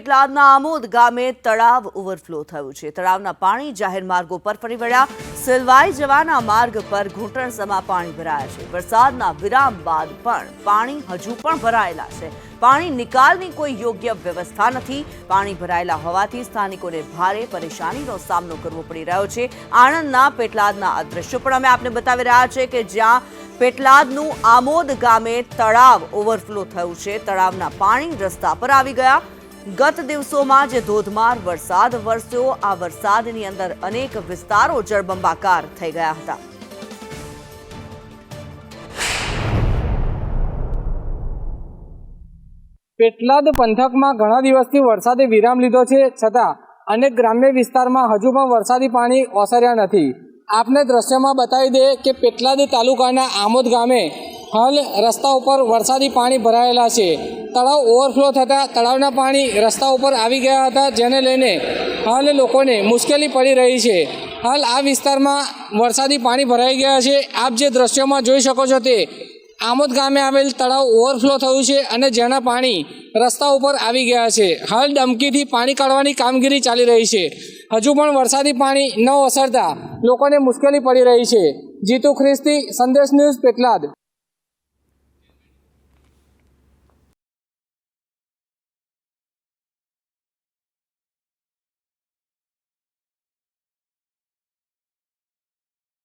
પેટલાદના આમોદ ગામે તળાવ ઓવરફ્લો થયું છે. તળાવના પાણી જાહેર માર્ગો પર ફરી વળ્યા. સિલવાઈ જવાના માર્ગ પર ઘૂંટણસમાં પાણી ભરાયા છે. વરસાદના વિરામ બાદ પણ પાણી હજુ પણ ભરાયેલા છે. પાણી નિકાલની કોઈ યોગ્ય વ્યવસ્થા નથી. પાણી ભરાયેલા હોવાથી સ્થાનિકોને ભારે પરેશાનીનો સામનો કરવો પડી રહ્યો છે. આણંદના પેટલાદના આ પણ અમે આપને બતાવી રહ્યા છે કે જ્યાં પેટલાદનું આમોદ ગામે તળાવ ઓવરફ્લો થયું છે. તળાવના પાણી રસ્તા પર આવી ગયા. ગત દિવસોમાં જે ધોધમાર વરસાદ વરસ્યો. આ વરસાદની અંદર અનેક વિસ્તારો જળબંબાકાર થઈ ગયા હતા. પેટલાદ પંથકમાં ઘણા દિવસથી વરસાદે વિરામ લીધો છે. છતાં અનેક ગ્રામ્ય વિસ્તારમાં હજુ પણ વરસાદી પાણી ઓસર્યા નથી. આપને દ્રશ્યમાં બતાવી દે કે પેટલાદ તાલુકાના આમોદ ગામે હાલ રસ્તા ઉપર વરસાદી પાણી ભરાયેલા છે. તળાવ ઓવરફ્લો થતાં તળાવના પાણી રસ્તા ઉપર આવી ગયા હતા, જેને લઈને હાલ લોકોને મુશ્કેલી પડી રહી છે. હાલ આ વિસ્તારમાં વરસાદી પાણી ભરાઈ ગયા છે. આપ જે દ્રશ્યોમાં જોઈ શકો છો તે આમોદ ગામે આવેલ તળાવ ઓવરફ્લો થયું છે અને જેના પાણી રસ્તા ઉપર આવી ગયા છે. હાલ ડમકીથી પાણી કાઢવાની કામગીરી ચાલી રહી છે. હજુ પણ વરસાદી પાણી ન ઓસરતા લોકોને મુશ્કેલી પડી રહી છે. જીતુ ખ્રિસ્તી, સંદેશ ન્યૂઝ પેટલાદ.